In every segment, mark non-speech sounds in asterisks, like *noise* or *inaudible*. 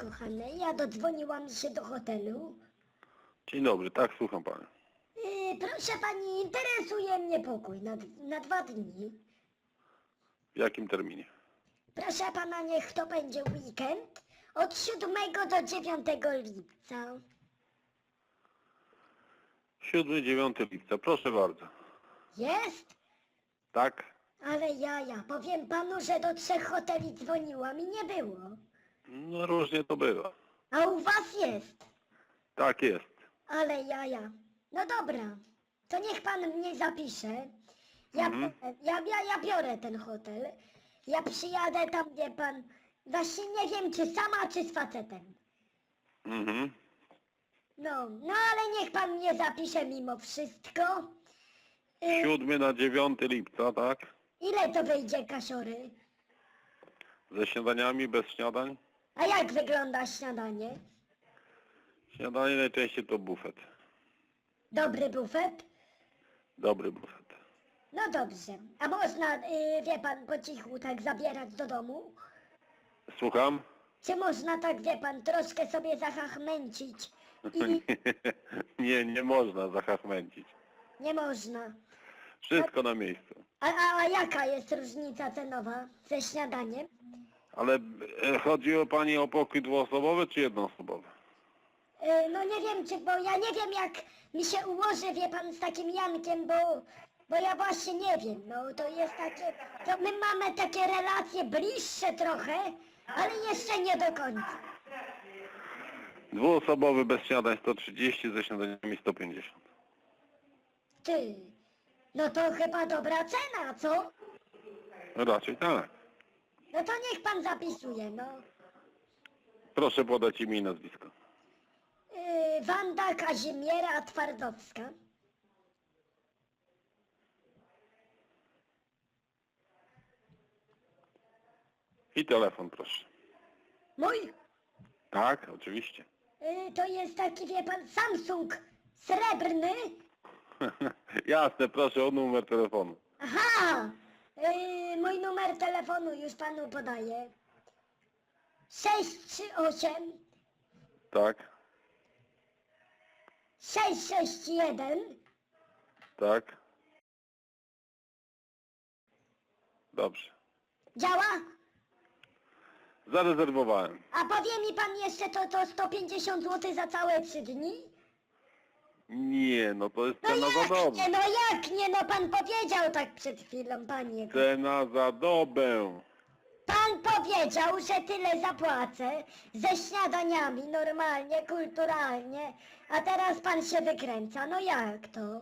kochany. Ja dodzwoniłam się do hotelu. Dzień dobry, tak, słucham pana. Yy, proszę pani, interesuje mnie pokój na, na dwa dni. W jakim terminie? Proszę pana, niech to będzie weekend od 7 do 9 lipca. 7-9 lipca, proszę bardzo. Jest? Tak? Ale ja, ja, powiem panu, że do trzech hoteli dzwoniłam i nie było. No różnie to bywa. A u was jest. Tak jest. Ale ja, ja. No dobra, to niech pan mnie zapisze. Ja, Mhm. ja, ja, ja biorę ten hotel. Ja przyjadę tam, wie pan, właśnie nie wiem, czy sama, czy z facetem. Mhm. No, no ale niech pan mnie zapisze mimo wszystko. Y, 7 na 9 lipca, tak? ile to wyjdzie kasiory? Ze śniadaniami, bez śniadań? A jak wygląda śniadanie? Śniadanie najczęściej to bufet. Dobry bufet? Dobry bufet. No dobrze. A można, y, wie pan, po cichu tak zabierać do domu? Słucham? Czy można tak, wie pan, troszkę sobie zachachmęcić? *laughs* I nie, nie można zachachmęcić. nie można. Wszystko na miejscu. A, a, a jaka jest różnica cenowa ze śniadaniem? Ale e, chodzi o pani o pokój dwuosobowy czy jednoosobowy? Y, no nie wiem, czy, bo ja nie wiem, jak mi się ułoży, wie pan, z takim Jankiem, bo, bo ja właśnie nie wiem, no to jest takie, to my mamy takie relacje bliższe trochę, ale jeszcze nie do końca. Dwuosobowy bez śniadań 130, ze śniadaniami 150. Ty, no to chyba dobra cena, co? Raczej tak. No to niech pan zapisuje, no. Proszę podać imię i nazwisko. Yy, Wanda Kazimiera Twardowska. I telefon proszę. Mój, Tak, oczywiście. yy, to jest taki, wie pan, Samsung srebrny. *laughs* Jasne, proszę o numer telefonu. Aha! Yy, mój numer telefonu już panu podaję. 638 Tak, 661 tak. Dobrze. Działa? Zarezerwowałem. A powie mi pan jeszcze to, to 150 zł za całe 3 dni? Nie, no to jest No cena za jak dobę. nie, no jak nie, no pan powiedział tak przed chwilą, panie. Cena za dobę. Pan powiedział, że tyle zapłacę ze śniadaniami normalnie, kulturalnie, a teraz pan się wykręca. No jak to? *laughs*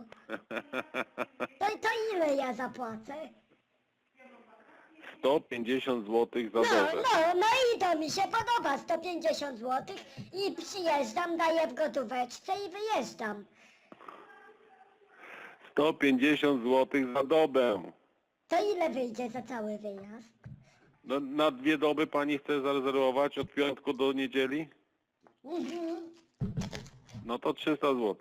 To, to ile ja zapłacę? 150 zł za No, dobę. no, no i to mi się podoba, 150 zł i przyjeżdżam, daję w gotóweczce i wyjeżdżam. 150 zł za dobę. To ile wyjdzie za cały wyjazd? No, na dwie doby pani chce zarezerwować od piątku do niedzieli? Mhm. No to 300 zł.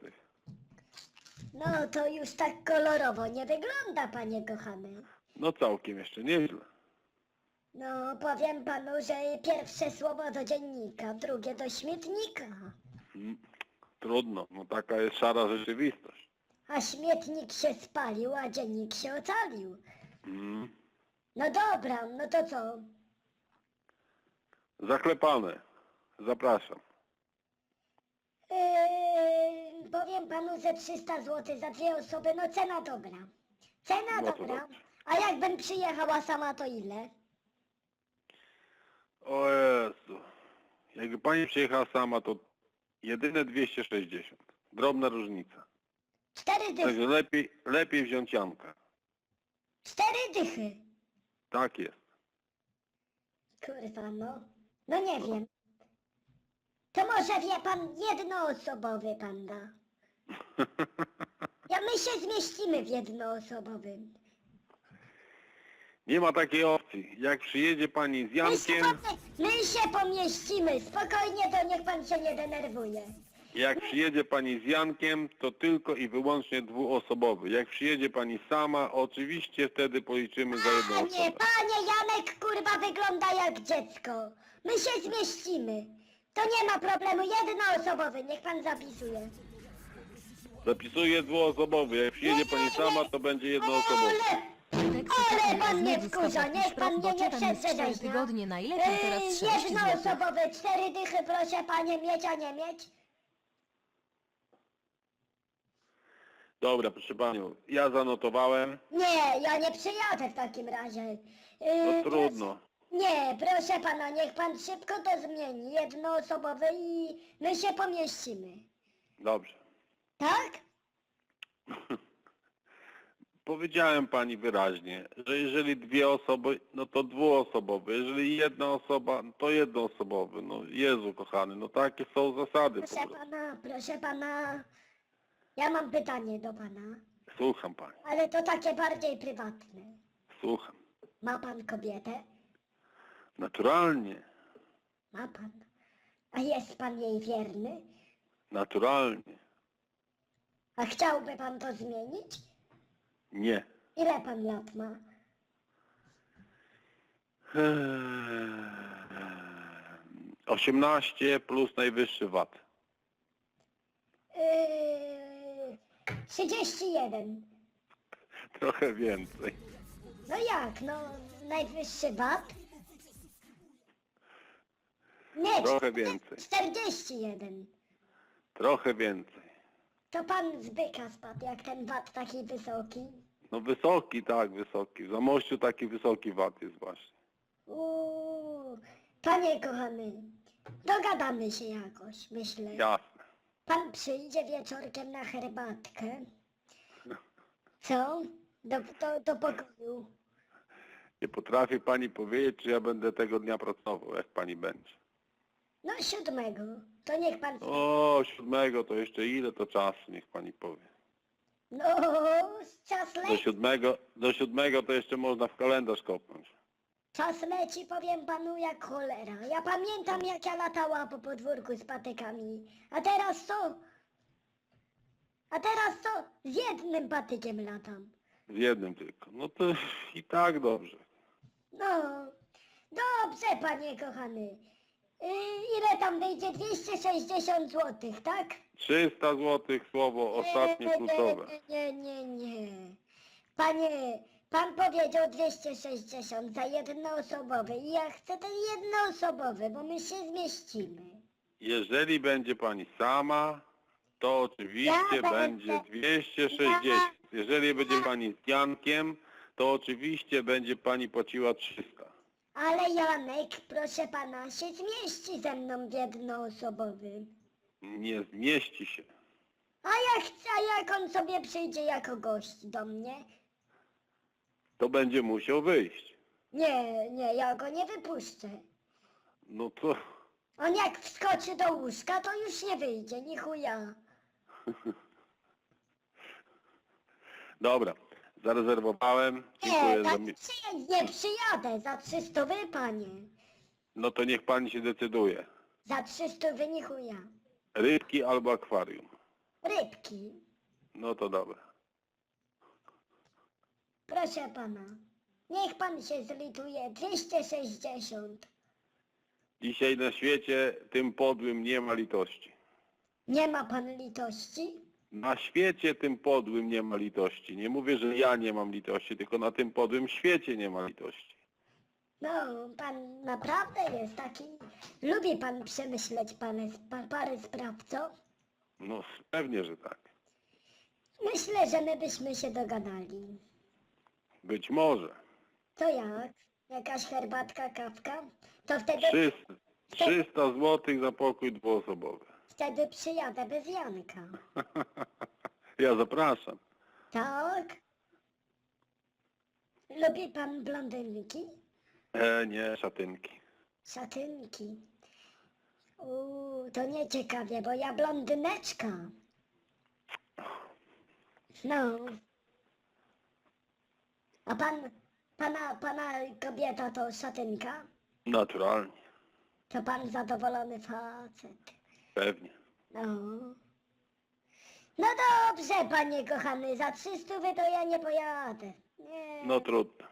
No to już tak kolorowo nie wygląda, panie kochany. No całkiem jeszcze nieźle. No, powiem panu, że pierwsze słowo do dziennika, drugie do śmietnika. Mm, Trudno, no taka jest szara rzeczywistość. A śmietnik się spalił, a dziennik się ocalił. Mm. No dobra, no to co? Zaklepane. Zapraszam. Yy, powiem panu, że 300 zł za dwie osoby, no cena dobra. Cena No to dobra. dobrze. A jakbym przyjechała sama, to ile? O Jezu. Jakby pani przyjechała sama, to jedyne 260. Drobna różnica. Cztery dychy. Także lepiej, lepiej wziąć Janka. Cztery dychy. Tak jest. Kurwa, no. No nie wiem. To może wie pan jednoosobowy pan da. *laughs* Ja my się zmieścimy w jednoosobowym. Nie ma takiej opcji. Jak przyjedzie pani z My się, my się pomieścimy. Spokojnie, to niech pan się nie denerwuje. Jak przyjedzie pani z Jankiem, to tylko i wyłącznie dwuosobowy. Jak przyjedzie pani sama, oczywiście wtedy policzymy za jedną Panie, osobę. panie Janek, kurwa, wygląda jak dziecko. My się zmieścimy. To nie ma problemu, jednoosobowy, niech pan zapisuje. Zapisuję dwuosobowy. Jak przyjedzie pani sama, to będzie jednoosobowy. Ale, pan mnie wkurza, niech pan mnie nie tygodnie, najlepiej teraz Yy, 6 złotych. jednoosobowy, cztery dychy proszę panie mieć, a nie mieć. Dobra, proszę panią, ja zanotowałem. Nie, ja nie przyjadę w takim razie. Yy, No trudno. Nie, proszę pana, niech pan szybko to zmieni. Jednoosobowy i my się pomieścimy. Dobrze. Tak? *laughs* Powiedziałem pani wyraźnie, że jeżeli dwie osoby, no to dwuosobowy. Jeżeli jedna osoba, to jednoosobowy. No Jezu kochany, no takie są zasady po Proszę prostu. pana, proszę pana. Ja mam pytanie do pana, Słucham pani, ale to takie bardziej prywatne. słucham. Ma pan kobietę? Naturalnie, Ma pan. A jest pan jej wierny? naturalnie. A chciałby pan to zmienić? Nie. Ile pan lat ma? Eee, 18 plus najwyższy VAT. Yy, 31. Trochę więcej. No jak, no najwyższy VAT? Nie, Trochę więcej. 41. Trochę więcej. To pan z byka spadł, jak ten VAT taki wysoki. No wysoki, tak, wysoki. W Zamościu taki wysoki VAT jest właśnie. Uuu, panie kochany, dogadamy się jakoś, myślę. Jasne. Pan przyjdzie wieczorkiem na herbatkę. Co? Do, do, do pokoju. Nie potrafi pani powiedzieć, czy ja będę tego dnia pracował, jak pani będzie. No siódmego. To niech pan... O, siódmego to jeszcze ile to czasu, niech pani powie. No, czas Do leci. siódmego, do siódmego to jeszcze można w kalendarz kopnąć. Czas leci, powiem panu, jak cholera. Ja pamiętam, jak ja latała po podwórku z patykami. A teraz co? A teraz co? Z jednym patykiem latam. Z jednym tylko. No to i tak dobrze. No, dobrze, panie kochany. Yy, ile tam wyjdzie? 260 zł, tak? 300 zł słowo ostatnie nie, kluczowe. Nie, nie, nie, nie. Panie, pan powiedział 260 za jednoosobowy i ja chcę ten jednoosobowy, bo my się zmieścimy. Jeżeli będzie pani sama, to oczywiście Ja będę- będzie 260. Jeżeli będzie pani z Jankiem, to oczywiście będzie pani płaciła 300. Ale Janek, proszę pana, się zmieści ze mną w jednoosobowym. Nie zmieści się. A jak a jak on sobie przyjdzie jako gość do mnie? To będzie musiał wyjść. Nie, nie, ja go nie wypuszczę. No to On jak wskoczy do łóżka, to już nie wyjdzie, ni chuja. *laughs* dobra. Zarezerwowałem. Nie, za tak mi... nie przyjadę, za 300 wy, panie. No to niech pani się decyduje. Za 300 wy, ni chuja. Rybki albo akwarium. Rybki, No to dobra. Proszę pana. Niech pan się zlituje, 260. Dzisiaj na świecie tym podłym nie ma litości. Nie ma pan litości? Na świecie tym podłym nie ma litości. Nie mówię, że ja nie mam litości, tylko na tym podłym świecie nie ma litości. No, pan naprawdę jest taki... Lubi pan przemyśleć parę, pa- parę spraw, co? No pewnie, że tak. Myślę, że my byśmy się dogadali. Być może. To jak? Jakaś herbatka, kawka? To wtedy, 300, 300 zł za pokój dwuosobowy. wtedy przyjadę bez Janka. *laughs* Ja zapraszam. Tak? Lubi pan blondynki? E, nie, szatynki. Szatynki. Uuu, to nie ciekawie, bo ja blondyneczka. No. A pan, pana, pana kobieta to szatynka? Naturalnie. To pan zadowolony facet. Pewnie. No. No dobrze, panie kochany, za 300 to ja nie pojadę. Nie. No trudno.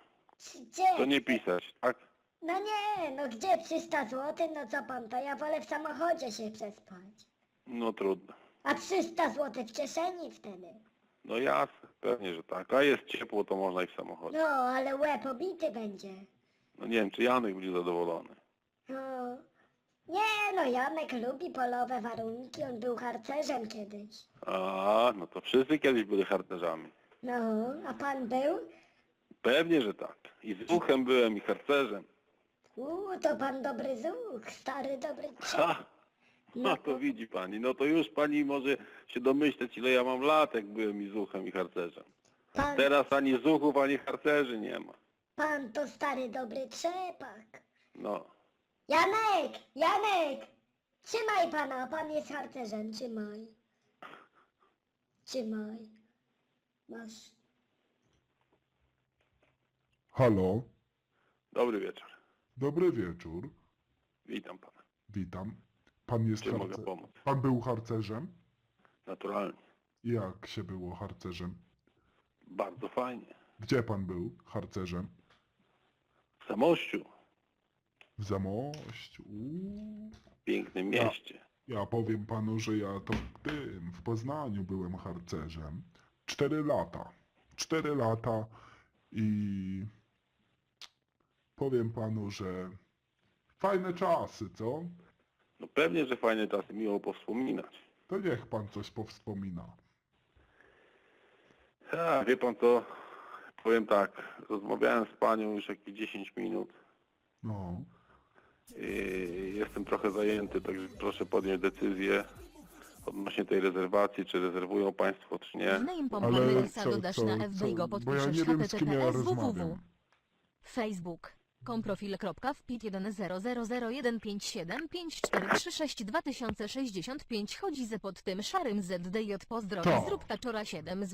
Gdzie? To nie pisać, tak? No nie, no gdzie 300 zł, no co pan, to ja wolę w samochodzie się przespać. No trudno. A 300 zł w kieszeni wtedy. No jasne, pewnie, że tak. A jest ciepło, to można i w samochodzie. No, ale łeb obity będzie. No nie wiem, czy Janek będzie zadowolony. No. Nie, no Janek lubi polowe warunki, on był harcerzem kiedyś. A, no to wszyscy kiedyś byli harcerzami. No, a pan był? Pewnie, że tak. I z uchem byłem, i harcerzem. Uuu, to pan dobry zuch, stary dobry. Ha! No to widzi pani, no to już pani może się domyśleć, ile ja mam lat, jak byłem i z uchem, i harcerzem. Pan, Teraz ani zuchów, ani harcerzy nie ma. pan to stary dobry trzepak. No. Janek, Janek! Trzymaj pana, pan jest harcerzem, trzymaj. Trzymaj. Masz. Halo, Dobry wieczór. dobry wieczór. Witam pana. Witam. Pan jest Czy mogę harce... pomóc? Pan był harcerzem? Naturalnie. Jak się było harcerzem? Bardzo fajnie. Gdzie pan był harcerzem? W Zamościu, W Zamościu. Uuu. w pięknym Ja. mieście. Ja powiem panu, że ja to w tym, w Poznaniu byłem harcerzem. Cztery lata. Cztery lata i powiem panu, że fajne czasy, co? No pewnie, że fajne czasy, miło powspominać. To niech pan coś powspomina. A, wie pan co, powiem tak, rozmawiałem z panią już jakieś 10 minut. No. Yy, Jestem trochę zajęty, także proszę podjąć decyzję odnośnie tej rezerwacji, czy rezerwują państwo, czy nie. Ale co- dodasz co- na FB i go co? Bo ja podpiszesz nie wiem, z kim ja https rozmawiam. www. Facebook. Komprofil.wpit100015754362 2065 chodzi ze pod tym szarym ZDJ pozdrowi To. zrób kaczora 7 zł.